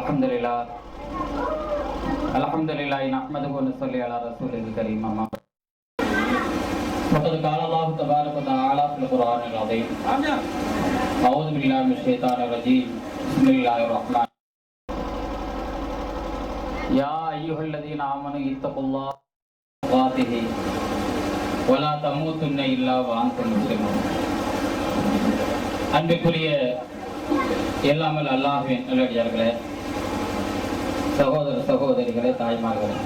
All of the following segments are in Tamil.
الحمد لله الحمد لله نحمده ونصلي على رسوله الكريم أما بعد. وقد قال الله تبارك وتعالى في القرآن العظيم أعوذ بالله من الشيطان الرجيم بسم الله الرحمن يا أيها الذين آمنوا اتقوا الله تقاته ولا تموتن إلا وأنتم مسلمون அன்பிற்குரிய எல்லாமல் அல்லாஹ்வின் நல்லடியார்களே சகோதர சகோதரிகளே தாய்மார்களே.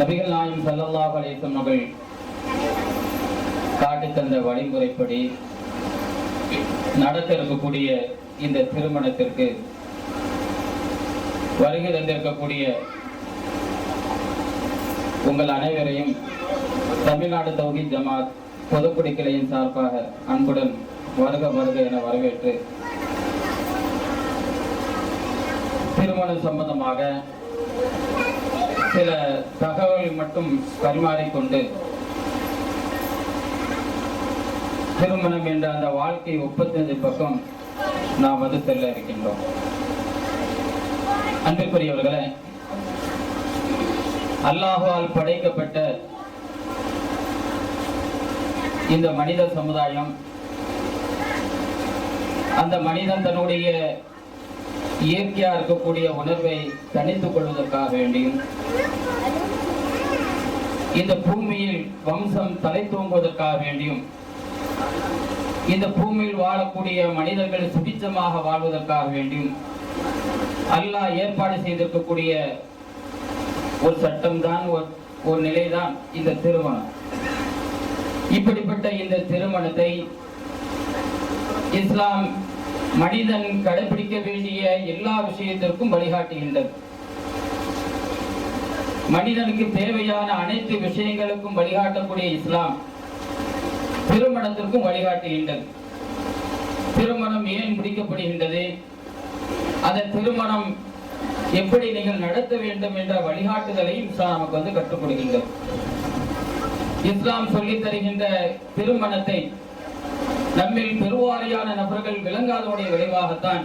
நபிகள் நாயும் ஸல்லல்லாஹு அலைஹி அவர்கள் காட்டித் தந்த வழிமுறைப்படி நடக்க இருக்கக்கூடிய இந்த திருமணத்திற்கு வருகை தந்திருக்கக்கூடிய உங்கள் அனைவரையும் தமிழ்நாடு தௌஹீத் ஜமாத் பொதுக்குடி கிளையின் சார்பாக அன்புடன் வருக வருக என வரவேற்று திருமணம் சம்பந்தமாக சில தகவல் மட்டும் பரிமாறிக்கொண்டு திருமணம் என்ற அந்த வாழ்க்கை முப்பத்தஞ்சு பக்கம் நாம் வந்து செல்ல இருக்கின்றோம். அன்பிற்குரியவர்களே அல்லாஹால் படைக்கப்பட்ட இந்த மனித சமுதாயம் அந்த மனிதன் தன்னுடைய இயற்கையா இருக்கக்கூடிய உணர்வை தனித்து கொள்வதற்காக வேண்டியும் இந்த பூமியில் வம்சம் தலை தூங்குவதற்காக வேண்டியும் இந்த பூமியில் வாழக்கூடிய மனிதர்கள் சுபிச்சமாக வாழ்வதற்காக வேண்டியும் அல்லாஹ் ஏற்பாடு செய்திருக்கக்கூடிய ஒரு சட்டம் தான் ஒரு நிலைதான் இந்த திருமணம். இப்படிப்பட்ட இந்த திருமணத்தை இஸ்லாம் மனிதன் கடைபிடிக்க வேண்டிய எல்லா விஷயத்திற்கும் வழிகாட்டுகின்றது. மனிதனுக்கு தேவையான அனைத்து விஷயங்களுக்கும் வழிகாட்டக்கூடிய இஸ்லாம் திருமணத்திற்கும் வழிகாட்டுகின்றது. திருமணம் ஏன் முடிக்கப்படுகின்றது? அந்த திருமணம் எப்படி நீங்கள் நடத்த வேண்டும் என்ற வழிகாட்டுதலையும் இஸ்லாம் நமக்கு வந்து கற்றுக் கொடுக்கின்றது. இஸ்லாம் சொல்லித் தருகின்ற திருமணத்தை நம்மில் பெருவாரியான நபர்கள் விளங்காதவுடைய விளைவாகத்தான்.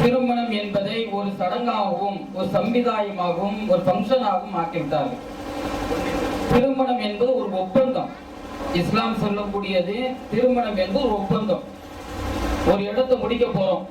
திருமணம் என்பதை ஒரு சடங்காகவும் ஒரு சம்பிரதாயமாகவும் ஒரு ஃபங்க்ஷனாகவும் ஆக்கிவிட்டார்கள். திருமணம் என்பது ஒரு ஒப்பந்தம். இஸ்லாம் சொல்லக்கூடியது திருமணம் என்பது ஒரு ஒப்பந்தம். ஒரு இடத்தை முடிக்க போறோம்.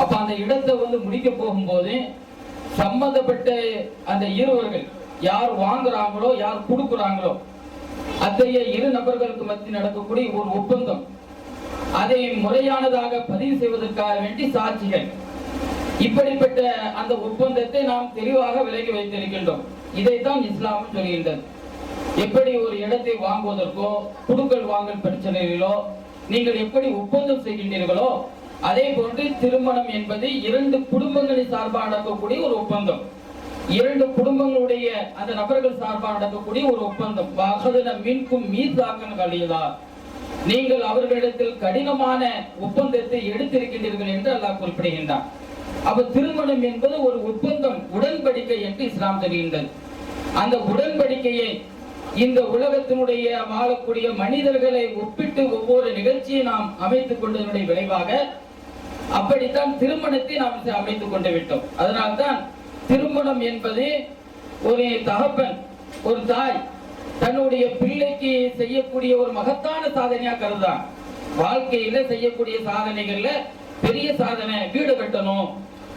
அப்ப அந்த இடத்தை வந்து முடிக்க போகும்போது சம்பந்தப்பட்ட அந்த இருவர்கள் யார் வாங்குறாங்களோ யார் கொடுக்குறாங்களோ அத்தகைய இரு நபர்களுக்கு மத்தியில் நடக்கக்கூடிய ஒரு ஒப்பந்தம். அதை முறையானதாக பதிவு செய்வதற்காக வேண்டி சாட்சிகள். இப்படிப்பட்ட அந்த ஒப்பந்தத்தை நாம் தெளிவாக விலகி வைத்திருக்கின்றோம். இதைத்தான் இஸ்லாம் சொல்கின்றது. எப்படி ஒரு இடத்தை வாங்குவதற்கோ குடுக்கல் வாங்கல் பிரச்சனைகளிலோ நீங்கள் எப்படி ஒப்பந்தம் செய்கின்றீர்களோ அதே போன்று திருமணம் என்பது இரண்டு குடும்பங்களின் சார்பாக நடக்கக்கூடிய ஒரு ஒப்பந்தம். இரண்டு குடும்பங்களுடைய அந்த நபர்கள் சார்பாக நடக்கக்கூடிய ஒரு ஒப்பந்தம். வாகதன மீன்கும் மீதாக்கன் கழியதா நீங்கள் அவர்களிடத்தில் கடினமான ஒப்பந்தத்தை எடுத்திருக்கின்றீர்கள் என்று அல்லாஹ் குறிப்பிடுகின்றார் அப்ப திருமணம் என்பது ஒரு ஒப்பந்தம் உடன்படிக்கை என்று இஸ்லாம் தெரிகின்றது அந்த உடன்படிக்கையை இந்த உலகத்தினுடைய வாழக்கூடிய மனிதர்களை ஒப்பிட்டு ஒவ்வொரு நிகழ்ச்சியை நாம் அமைத்துக் கொண்டதனுடைய விளைவாக அப்படித்தான் திருமணத்தை நாம் அமைத்துக் கொண்டு விட்டோம். அதனால்தான் திருமணம் என்பது ஒரு தகப்பன் ஒரு தாய் தன்னுடைய பிள்ளைக்கு செய்யக்கூடிய ஒரு மகத்தான சாதனையா கருதான் வாழ்க்கையில செய்யக்கூடிய சாதனைகள்ல பெரிய சாதனை வீடு கட்டணும்.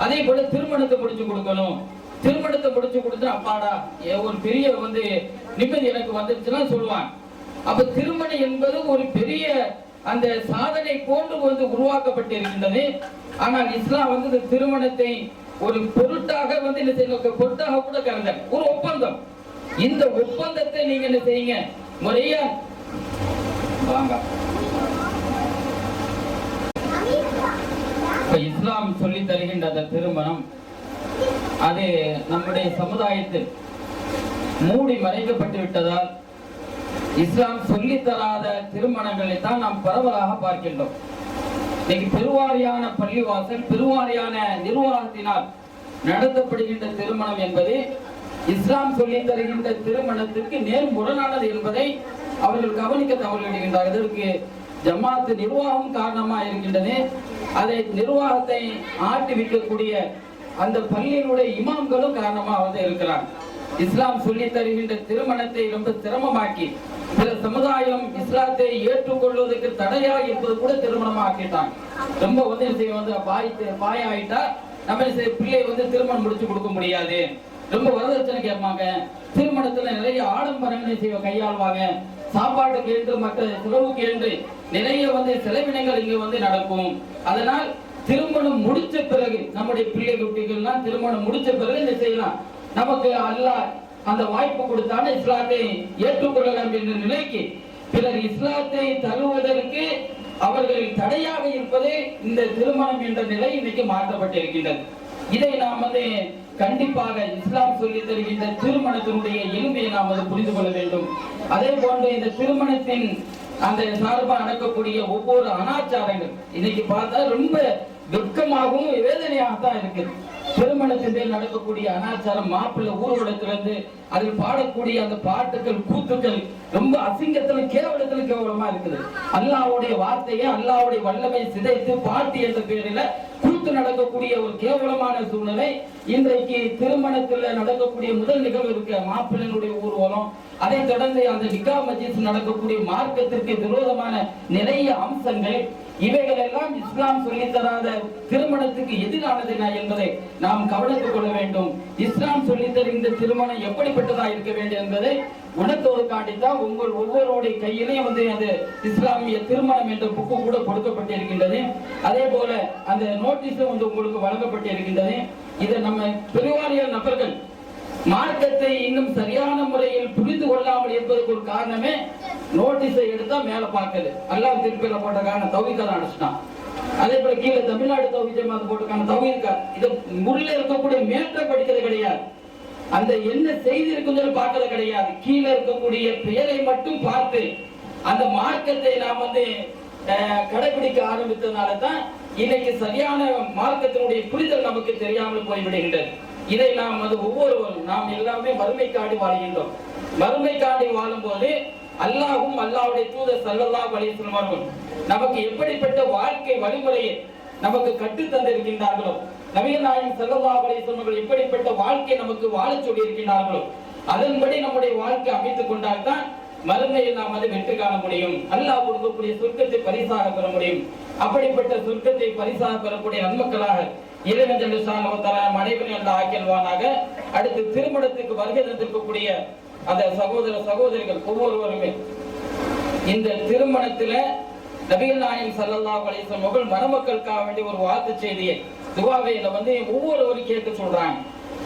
அதே போல திருமணத்தை முடிச்சு கொடுக்கணும். திருமணத்தை முடிச்சு கொடுத்தா அப்பாடா ஒரு பெரிய வந்து நிம்மதி எனக்கு வந்துருச்சுன்னா சொல்லுவான். அப்ப திருமணம் என்பது ஒரு பெரிய அந்த சாதனை போன்று வந்து உருவாக்கப்பட்டிருக்கின்றது. ஆனால் இஸ்லாம் வந்து இந்த திருமணத்தை ஒரு பொருட்டாக வந்து என்ன செய்யணும்? பொருட்டாக கூட கருத ஒரு ஒப்பந்தம். இந்த ஒப்பந்தத்தை நீங்க என்ன செய்யுங்க? முறையா வாங்க. இஸ்லாம் சொல்லி தருகின்ற அந்த திருமணம் அது நம்முடைய சமுதாயத்தில் மூடி மறைக்கப்பட்டு விட்டதால் இஸ்லாம் சொல்லித் தராத திருமணங்களை தான் நாம் பரவலாக பார்க்கின்றோம். இன்னைக்கு பெருவாரியான பள்ளிவாசல் பெருவாரியான நிர்வாகத்தினால் நடத்தப்படுகின்ற திருமணம் என்பது இஸ்லாம் சொல்லி தருகின்ற திருமணத்திற்கு நேர் முரணானது என்பதை அவர்கள் கவனிக்க தவறிவிடுகின்றார் இதற்கு ஜமாத்து நிர்வாகம் காரணமா இருக்கின்றது. அதை நிர்வாகத்தை ஆட்டி வைக்கக்கூடிய அந்த பள்ளியினுடைய இமாம்களும் காரணமா வந்து இருக்கிறாங்க இஸ்லாம் சொல்லி தருகின்ற திருமணத்தை ரொம்ப சிரமமாக்கி சில சமுதாயம் இஸ்லாத்தை ஏற்றுக்கொள்வதற்கு தடையா இருப்பது கூட திருமணமா ஆக்கிட்டாங்க ரொம்ப வந்து வந்து பாய் பாய் ஆயிட்டா நம்ம பிள்ளை வந்து திருமணம் முடிச்சு கொடுக்க முடியாது. ரொம்ப வரதட்சணை கேட்பாங்க. திருமணத்துல நிறைய ஆடம்பரங்களை செய்வ கையாள்வாங்க. சாப்பாட்டுக்கு என்று மற்ற செலவுக்கு என்று நிறைய வந்து செலவினங்கள் இங்க வந்து நடக்கும். அதனால் திருமணம் முடிச்ச பிறகு நம்முடைய பிள்ளை குட்டிகள்லாம் திருமணம் முடிச்ச பிறகு இந்த செய்யலாம் நமக்கு அல்லாஹ் அந்த வாய்ப்பு கொடுத்தான இஸ்லாத்தை ஏற்றுக்கொள்ளலாம் என்ற நிலைக்கு பிறர் இஸ்லாத்தை தருவதற்கு அவர்கள் தடையாக இருப்பதே இந்த திருமணம் என்ற நிலை இன்னைக்கு மாற்றப்பட்டிருக்கின்றது. இதை நாம் வந்து கண்டிப்பாக இஸ்லாம் சொல்லி தருகின்ற திருமணத்தினுடைய எளிமையை நாம் வந்து புரிந்து கொள்ள வேண்டும். அதே போன்று இந்த திருமணத்தின் அந்த சார்பாக நடக்கக்கூடிய ஒவ்வொரு அனாச்சாரங்கள் இன்னைக்கு பார்த்தா ரொம்ப துக்கமாகவும் வேதனையாக தான் இருக்கு திருமணத்தின் நடக்கக்கூடிய அனாச்சாரம் மாப்பிள்ளை ஊர்வலத்திலிருந்து அதில் பாடக்கூடிய அந்த பாட்டுகள் கூத்துக்கள் ரொம்ப அசிங்கத்துல கேவலத்துல கேவலமா இருக்குது. அல்லாவுடைய வார்த்தையை அல்லாவுடைய வல்லமை சிதைத்து பாட்டு என்ற பேரில கூத்து நடக்கக்கூடிய ஒரு கேவலமான சூழ்நிலை. இன்றைக்கு திருமணத்துல நடக்கக்கூடிய முதல் நிகழ்வு இருக்க மாப்பிள்ளையினுடைய ஊர்வலம். அதை தொடர்ந்து அந்த நிக்கா மஜிஸ் நடக்கக்கூடிய மார்க்கத்திற்கு விரோதமான நிறைய அம்சங்கள் இவைகள் எல்லாம் இஸ்லாம் சொல்லித் தராத திருமணத்துக்கு எதிரானது என்பதை நாம் கவனித்துக் கொள்ள வேண்டும். இஸ்லாம் சொல்லித் தருகின்ற திருமணம் எப்படிப்பட்டதா இருக்க வேண்டும் என்பதை உணர்த்துவதற்காண்டித்தான் உங்கள் ஒவ்வொருடைய கையிலையும் வந்து அது இஸ்லாமிய திருமணம் என்ற புக்கு கூட கொடுக்கப்பட்டிருக்கின்றது. அதே போல அந்த நோட்டீஸும் வந்து உங்களுக்கு வழங்கப்பட்டிருக்கின்றது. இதை நம்ம பெருவாரியான நபர்கள் மார்க்கத்தை இன்னும் சரியான முறையில் புரிந்து கொள்ளாமல் இருப்பதற்கு ஒரு காரணமே நோட்டீஸை எடுத்தா மேல பார்க்கல. எல்லாம் திருப்பில போட்டக்கான தவிக்கதான் தவிக்க அடிச்சிட்டான் அதே போல கீழே தமிழ்நாடு தவிஜ மாதிரி போட்டுக்கான தவிர்க்க இது முள்ள இருக்கக்கூடிய மேற்ற படிக்கிறது கிடையாது. அந்த என்ன செய்தி இருக்குன்னு பார்க்கறது கிடையாது. கீழே இருக்கக்கூடிய பெயரை மட்டும் பார்த்து அந்த மார்க்கத்தை நாம் வந்து அஹ், கடைபிடிக்க ஆரம்பித்ததுனால தான் இன்னைக்கு சரியான மார்க்கத்தினுடைய புரிதல் நமக்கு தெரியாமல் போய்விடுகின்றது. இதை நாம் வந்து ஒவ்வொருவரும் நாம் எல்லாமே மறுமைக்காடி வாழ்கின்றோம். மறுமைக்காடி வாழும்போது அல்லாஹ்வும் அல்லாவுடைய தூதர் சல்லல்லா அலைஹி அவர்கள் நமக்கு எப்படிப்பட்ட வாழ்க்கை வழிமுறையை நமக்கு கற்று தந்திருக்கின்றார்களோ நவீன நாயகம் சல்லல்லா அலைஹி அவர்கள் எப்படிப்பட்ட வாழ்க்கை நமக்கு வாழச் சொல்லி இருக்கின்றார்களோ அதன்படி நம்முடைய வாழ்க்கை அமைத்துக் கொண்டால்தான் மருந்தையில் நாம் அதை வெற்றி காண முடியும். அல்லாஹ் கொடுக்கக்கூடிய சொர்க்கத்தை பரிசாக பெற முடியும். அப்படிப்பட்ட சொர்க்கத்தை பரிசாக பெறக்கூடிய நன்மக்களாக இறைவன் ஜல்லுசானவத்தால நம் அனைவரையும் ஆக்கியல்வானாக அடுத்து திருமணத்துக்கு வருகை தந்திருக்கக்கூடிய அந்த சகோதர சகோதரிகள் ஒவ்வொருவருமே இந்த திருமணத்துல நபிகள் நாயன் சல்லல்லா அலைஹி மகள் மணமக்களுக்காக வேண்டிய ஒரு வாழ்த்து செய்தியை துவாவை வந்து ஒவ்வொருவரும் கேட்க சொல்றாங்க.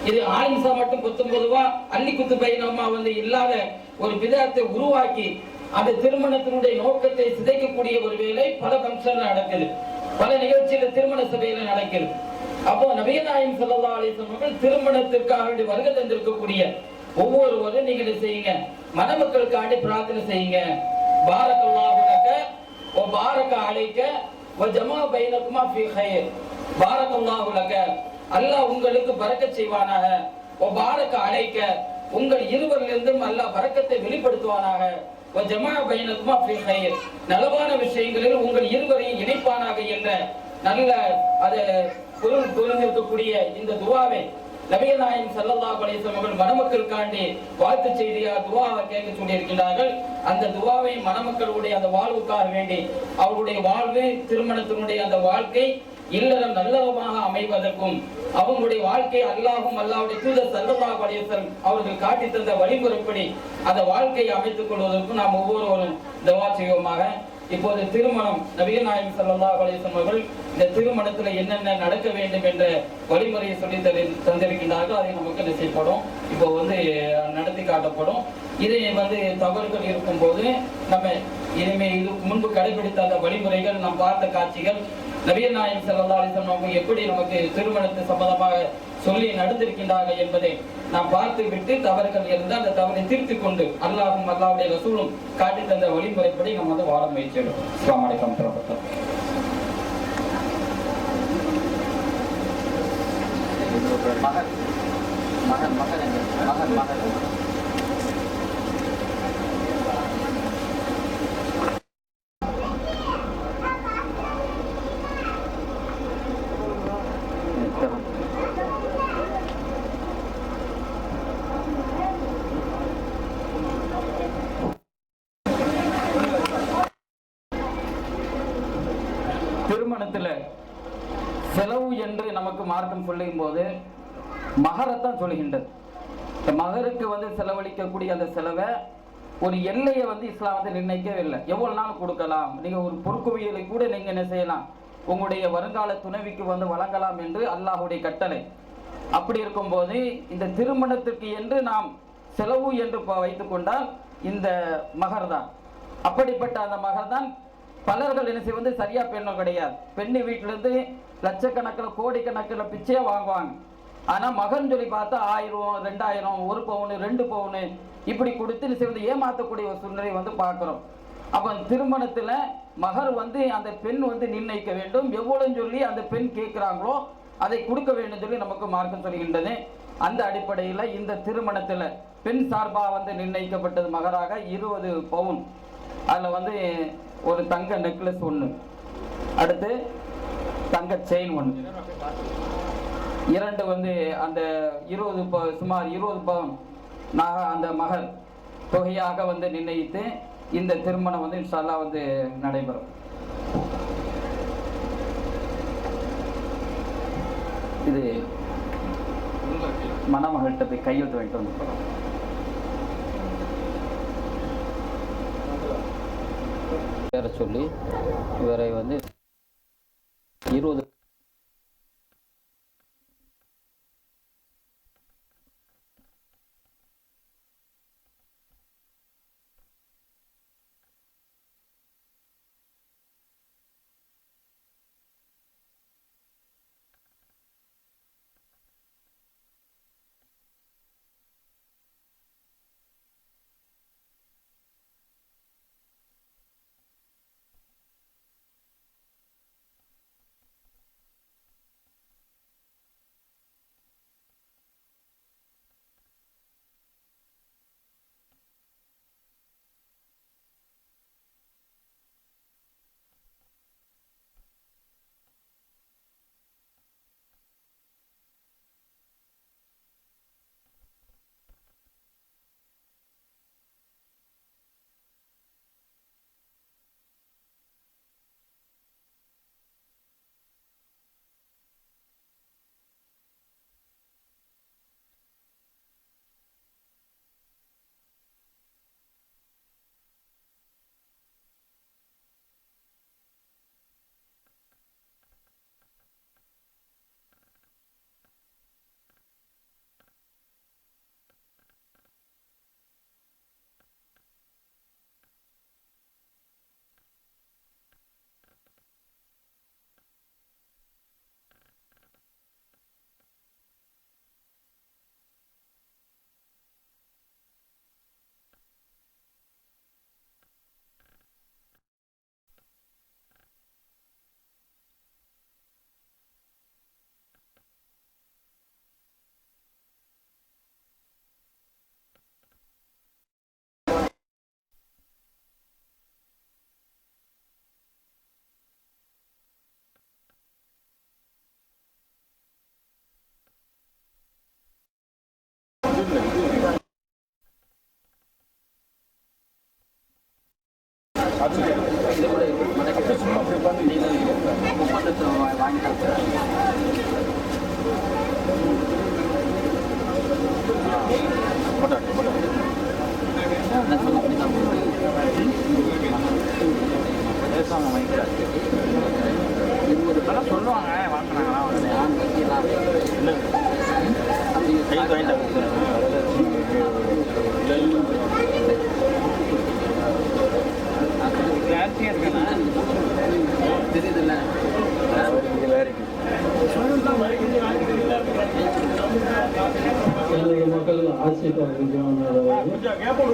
இது ஆலிம்சா மட்டும் பத்தொன்பதுவா அள்ளி குத்து பையனம்மா வந்து இல்லாத ஒரு விதத்தை உருவாக்கி அந்த திருமணத்தினுடைய நோக்கத்தை சிதைக்கக்கூடிய ஒரு வேலை பல ஃபங்க்ஷன்ல நடக்குது. பல நிகழ்ச்சியில திருமண சபையில நடக்குது. அப்போ நபிகநாயகம் செல்லல்லா அலைஹி அவர்கள் திருமணத்திற்காக வேண்டி வருகை தந்திருக்கக்கூடிய ஒவ்வொருவரும் நீங்க செய்யுங்க? மணமக்களுக்காண்டி பிரார்த்தனை செய்யுங்க. பாரக்கல்லாஹு ஓ வ பாரக அழைக்க வ ஜமா பைனக்குமா ஃபி கைர். பாரக்கல்லாஹு அல்லாஹ் உங்களுக்கு பறக்க செய்வானாக. ஓ பாரக அழைக்க உங்கள் இருவரிலிருந்தும் அல்லாஹ் பறக்கத்தை வெளிப்படுத்துவானாக. ஓ ஜமா பைனக்குமா ஃபீ ஹயர் நலவான விஷயங்களில் உங்கள் இருவரையும் இணைப்பானாக என்ற நல்ல அது பொருள் பொருந்திருக்கக்கூடிய இந்த துவாவை நபிகள் நாயம் சல்லல்லா அலைஹி அவர்கள் மணமக்களுக்காண்டி வாழ்த்து செய்தியா துவாவை கேட்க சொல்லியிருக்கிறார்கள் அந்த துவாவை மணமக்களுடைய அந்த வாழ்வுக்காக வேண்டி அவருடைய வாழ்வு திருமணத்தினுடைய அந்த வாழ்க்கை இல்லறம் நல்லவமாக அமைவதற்கும் அவங்களுடைய வாழ்க்கை அல்லாஹும் அல்லாவுடைய தூதர் சல்லல்லா அலைஹி அவர்கள் காட்டி தந்த வழிமுறைப்படி அந்த வாழ்க்கையை அமைத்துக் கொள்வதற்கும் நாம் ஒவ்வொருவரும் துவா செய்வோமாக. இப்போது திருமணம் நபிகள் நாயம் ஸல்லல்லாஹு அலைஹி அவர்கள் இந்த திருமணத்தில் என்னென்ன நடக்க வேண்டும் என்ற வழிமுறையை சொல்லி தரு தந்திருக்கின்றார்கள். அதை நமக்கு நிச்சயப்படும் இப்போ வந்து நடத்தி காட்டப்படும். இதை வந்து தவறுகள் இருக்கும்போது நம்ம இனிமே இது முன்பு கடைபிடித்த அந்த வழிமுறைகள் நாம் பார்த்த காட்சிகள் நபிகள் நாயம் ஸல்லல்லாஹு அலைஹி அவங்க எப்படி நமக்கு திருமணத்து சம்பந்தமாக சொல்லி நடந்திருக்கின்றார்கள் என்பதை நாம் பார்த்து விட்டு தவறுகள் இருந்தால் அந்த தவறை திருத்திக் கொண்டு அல்லாஹும் அல்லாவுடைய ரசூலும் காட்டி தந்த வழிமுறைப்படி நம்ம வந்து வாழ முயற்சியிடும் இஸ்லாம் அடைக்கம் மகன் மகன் மகன் மகன் மகன். திருமணத்தில் செலவு என்று நமக்கு மார்க்கம் சொல்லும் போது மகரத்தான் சொல்கின்றது இந்த மகருக்கு வந்து செலவழிக்கக்கூடிய அந்த செலவை ஒரு எல்லையை வந்து இஸ்லாம் வந்து நிர்ணயிக்கவே இல்லை எவ்வளவு நாள் கொடுக்கலாம்? நீங்க ஒரு பொறுக்குவியலை கூட நீங்க என்ன செய்யலாம்? உங்களுடைய வருங்கால துணைவிக்கு வந்து வழங்கலாம் என்று அல்லாஹ்வுடைய கட்டளை. அப்படி இருக்கும்போது இந்த திருமணத்திற்கு என்று நாம் செலவு என்று வைத்துக்கொண்டால் இந்த மகர் தான் அப்படிப்பட்ட அந்த மகர் தான் பலர்கள் என்ன செய்வது சரியா பெண்ணும் கிடையாது. பெண்ணு வீட்டிலேருந்து லட்சக்கணக்கில் கோடிக்கணக்கில் பிச்சையே வாங்குவாங்க. ஆனால் மகன் சொல்லி பார்த்தா ஆயிரம் ரெண்டாயிரம் ஒரு பவுனு ரெண்டு பவுனு இப்படி கொடுத்து என்ன செய்வது ஏமாற்றக்கூடிய ஒரு சூழ்நிலை வந்து பார்க்குறோம். அப்போ திருமணத்தில் மகர் வந்து அந்த பெண் வந்து நிர்ணயிக்க வேண்டும். எவ்வளோன்னு சொல்லி அந்த பெண் கேட்குறாங்களோ அதை கொடுக்க வேண்டும் சொல்லி நமக்கு மார்க்கம் சொல்கின்றது. அந்த அடிப்படையில் இந்த திருமணத்தில் பெண் சார்பாக வந்து நிர்ணயிக்கப்பட்டது மகராக இருபது பவுன். அதில் வந்து ஒரு தங்க நெக்லஸ் ஒன்று அடுத்து தங்க செயின் ஒன்று இரண்டு வந்து அந்த இருபது ப- சுமார் இருபது பவுன் நாக அந்த மகள் தொகையாக வந்து நிர்ணயித்து இந்த திருமணம் வந்து இன்ஷால்லா வந்து நடைபெறும். இது மணமகள்கிட்ட போய் கையெழுத்து வாங்கிட்டு வந்து சொல்லி இவரை வந்து இருபது ஒப்பந்தத்தை வா- வாங்கிட்டாங்க நான் சொன்ன அப்படிதான். பேசாம வாங்கிக்கிறாரு இருபது இதெல்லாம் சொல்லுவாங்க வாங்கினாங்களா நான் வைக்கலாம் அப்படி கையில் வாங்கிட்டாங்க தெரியுதுல்ல? எனது மக்கள் ஆசிரியர்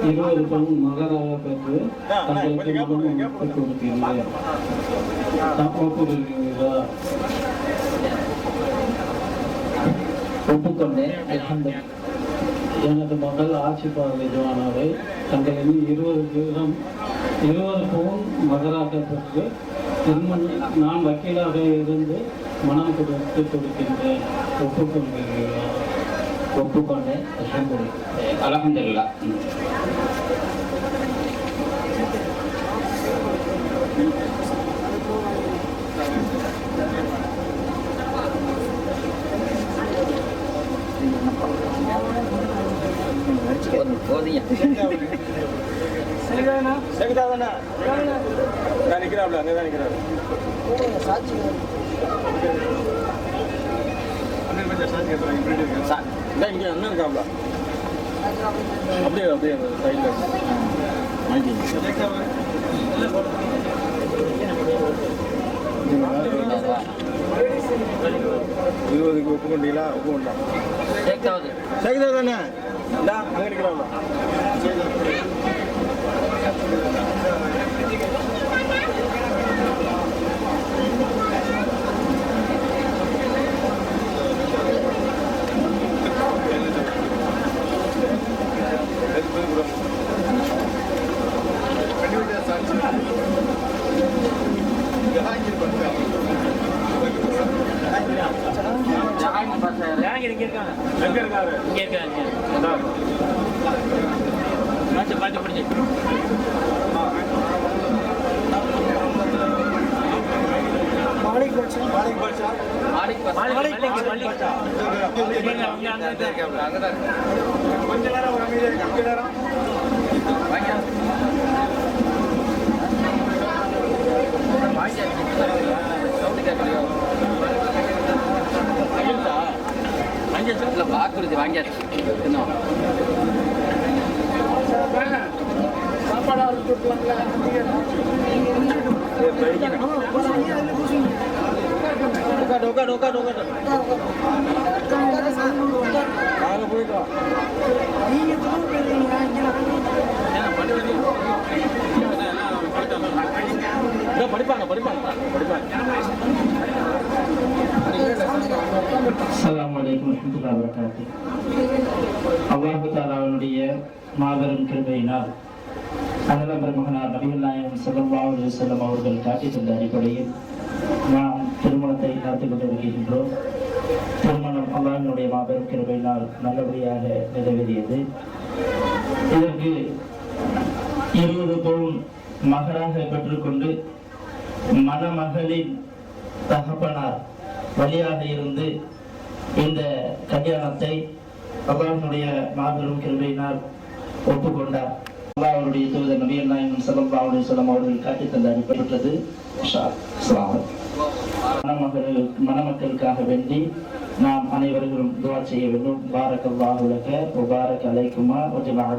இருபது பண் மகராக பெற்று தங்களுக்கு மனம் ஒப்புக் ஒப்புக்கொள்கிறீர்களா ஒப்புக்கொண்டேன் எனது மகள் ஆசிபா விஜவானாவை தங்களின் இருபது கிராம் இருவருக்கும் மகராக்கப்பட்டு திருமண் நான் வக்கீலாக இருந்து மனம் கொடுத்து கொடுக்கின்றேன். ஒப்புக்கொள்கிறீர்களா? ஒப்புக்கொண்டேன். அலமதுல்லா போதியா. செகுதா தானே நான் நிற்கிறாப்ல அங்கே தான் நிற்கிறாரு இங்கே அண்ணன் இருக்காப்ல. அப்படியே அப்படியே சைடில் இருபதுக்கு ஒப்பு கொண்டீங்களா? ஒப்பு கொண்டான் தானே? அங்கே நிற்கிறாப்ல இங்க இருக்காங்க எங்கே இருக்காரு இங்க இருக்காங்க இந்தா. பார்த்து பார்த்து பிடிச்சி மாலிக் பாட்ஷா மாலிக் மாலிக் மாலிக் கொஞ்ச நேரம் ஒரு அமைதியாக இருக்கு கொஞ்ச நேரம். இல்ல வாக்குறுதி வாங்கியாச்சு இன்னும் डोका डोका डोका डोका ஸல்லல்லாஹு அலைஹி அவர்கள் காட்டி தந்த அடிப்படையில் நாம் திருமணத்தை நடத்தி கொண்டிருக்கின்றோம். திருமணம் அல்லாஹினுடைய மாபெரும் கிருபையினால் நல்லபடியாக நிறைவேறியது. இதற்கு இருபது பவுன் மகராக பெற்றுக்கொண்டு மணமகளின் தகப்பனார் வழியாக இருந்து இந்த கல்யாணத்தை அல்லாஹ்வுடைய மாபெரும் கிருபையினால் ஒப்புக்கொண்டார். அவருடைய தூதர் நபியல் நாயகம் ஸல்லல்லாஹு அவருடைய வஸல்லம் அவர்கள் காட்டி தந்த அடிப்பட்டது மணமகளுக்கு மணமக்களுக்காக வேண்டி நாம் அனைவர்களும் துவா செய்ய வேண்டும். பாரக் அல்லாஹு லக வ பாரக் அலைக்குமா வ ஜமஅ